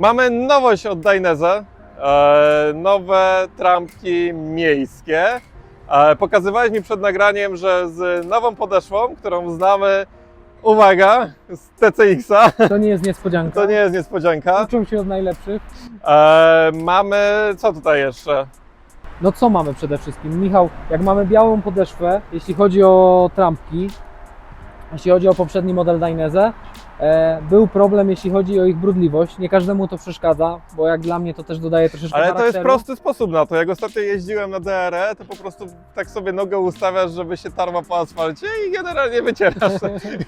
Mamy nowość od Dainese, nowe trampki miejskie. E, pokazywałeś mi przed nagraniem, że z nową podeszwą, którą znamy, uwaga, z TCX-a, To nie jest niespodzianka. to nie jest niespodzianka. Uczą się od najlepszych. E, mamy, co tutaj jeszcze? No co mamy przede wszystkim? Michał, jak mamy białą podeszwę, jeśli chodzi o trampki, jeśli chodzi o poprzedni model Dainese, był problem, jeśli chodzi o ich brudliwość. Nie każdemu to przeszkadza, bo jak dla mnie to też dodaje troszeczkę Ale to jest charakteru. prosty sposób na to. Jak ostatnio jeździłem na DRE, to po prostu tak sobie nogę ustawiasz, żeby się tarła po asfalcie i generalnie wycierasz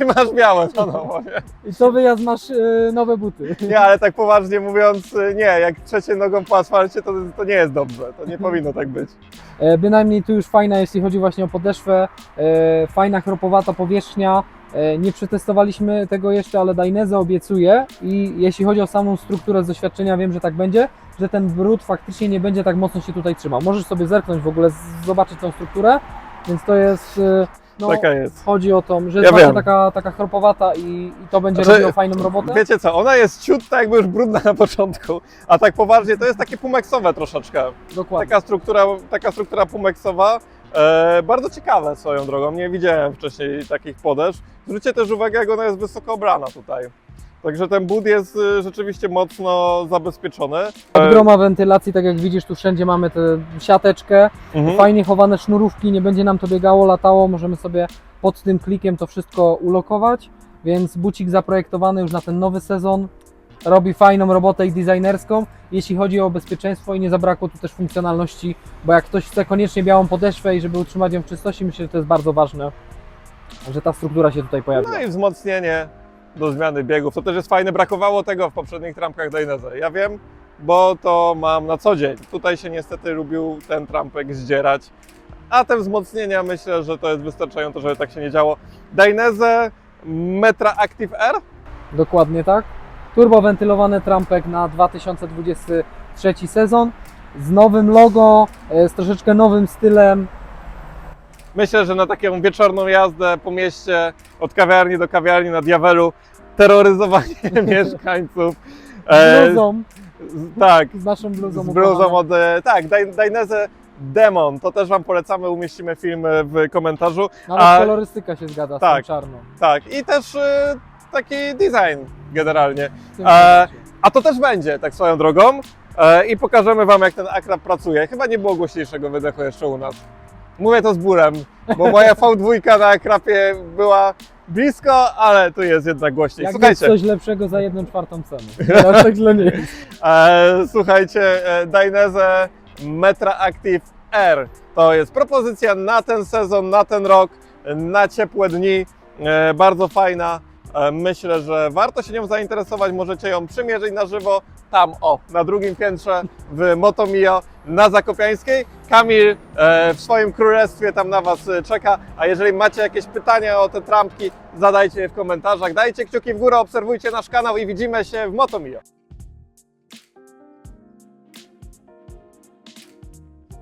i masz białe na nowo, nie? I co wyjazd masz e, nowe buty. Nie, ale tak poważnie mówiąc, nie, jak trzecie nogą po asfalcie, to, to nie jest dobrze. To nie powinno tak być. E, Bynajmniej tu już fajna, jeśli chodzi właśnie o podeszwę, e, fajna chropowata powierzchnia. E, Nie przetestowaliśmy tego jeszcze, ale Dainese obiecuje i jeśli chodzi o samą strukturę z doświadczenia, wiem, że tak będzie, że ten brud faktycznie nie będzie tak mocno się tutaj trzymał. Możesz sobie zerknąć w ogóle, zobaczyć tą strukturę, więc to jest, e, no, Taka jest. chodzi o to, że Ja jest taka, taka chropowata i, i to będzie Znaczy, robiło fajną robotę. Wiecie co, ona jest ciut tak jakby już brudna na początku, a tak poważnie to jest takie pumeksowe troszeczkę. Dokładnie. Taka struktura, taka struktura pumeksowa. E, bardzo ciekawe swoją drogą, nie widziałem wcześniej takich podeszw. Zwróćcie też uwagę, jak ona jest wysoko obrana tutaj. Także ten but jest y, rzeczywiście mocno zabezpieczony. Od groma wentylacji, tak jak widzisz, tu wszędzie mamy tę siateczkę. Mhm. Fajnie chowane sznurówki, nie będzie nam to biegało, latało, możemy sobie pod tym klikiem to wszystko ulokować, więc bucik zaprojektowany już na ten nowy sezon robi fajną robotę i designerską, jeśli chodzi o bezpieczeństwo i nie zabrakło tu też funkcjonalności, bo jak ktoś chce koniecznie białą podeszwę i żeby utrzymać ją w czystości, myślę, że to jest bardzo ważne, że ta struktura się tutaj pojawiła. No i wzmocnienie do zmiany biegów. To też jest fajne. Brakowało tego w poprzednich trampkach Dainese. Ja wiem, bo to mam na co dzień. Tutaj się niestety lubił ten trampek zdzierać. A te wzmocnienia myślę, że to jest wystarczające, żeby tak się nie działo. Dainese Metra Active R. Dokładnie tak. Turbowentylowany trampek na 2023 sezon z nowym logo, e, z troszeczkę nowym stylem, Myślę, że na taką wieczorną jazdę po mieście od kawiarni do kawiarni na Diawelu teroryzowanie mieszkańców. z bluzą, z- tak, z naszą bluzą. z bluzą od, e, tak, Dai- Dainese Demon, to też Wam polecamy, umieścimy film e, w komentarzu. Nawet a- kolorystyka się zgadza z Tak. tą czarną. Tak, i też e, taki design generalnie. E. A to też będzie, tak swoją drogą. E, I pokażemy Wam, jak ten akrab pracuje. Chyba nie było głośniejszego wydechu jeszcze u nas. Mówię to z bólem, bo moja V2 na akrapie była blisko, ale tu jest jednak głośniej. Jak Słuchajcie, coś lepszego za jedną czwartą cenę. Ja tak źle nie jest. E, słuchajcie, e, Dainese Metra Active R to jest propozycja na ten sezon, na ten rok, na ciepłe dni. E, bardzo fajna. E, myślę, że warto się nią zainteresować. Możecie ją przymierzyć na żywo tam, o, na drugim piętrze w Motomio na Zakopiańskiej. Kamil e, w swoim królestwie tam na Was e, czeka. A jeżeli macie jakieś pytania o te trampki, zadajcie je w komentarzach. Dajcie kciuki w górę, obserwujcie nasz kanał i widzimy się w Motomio.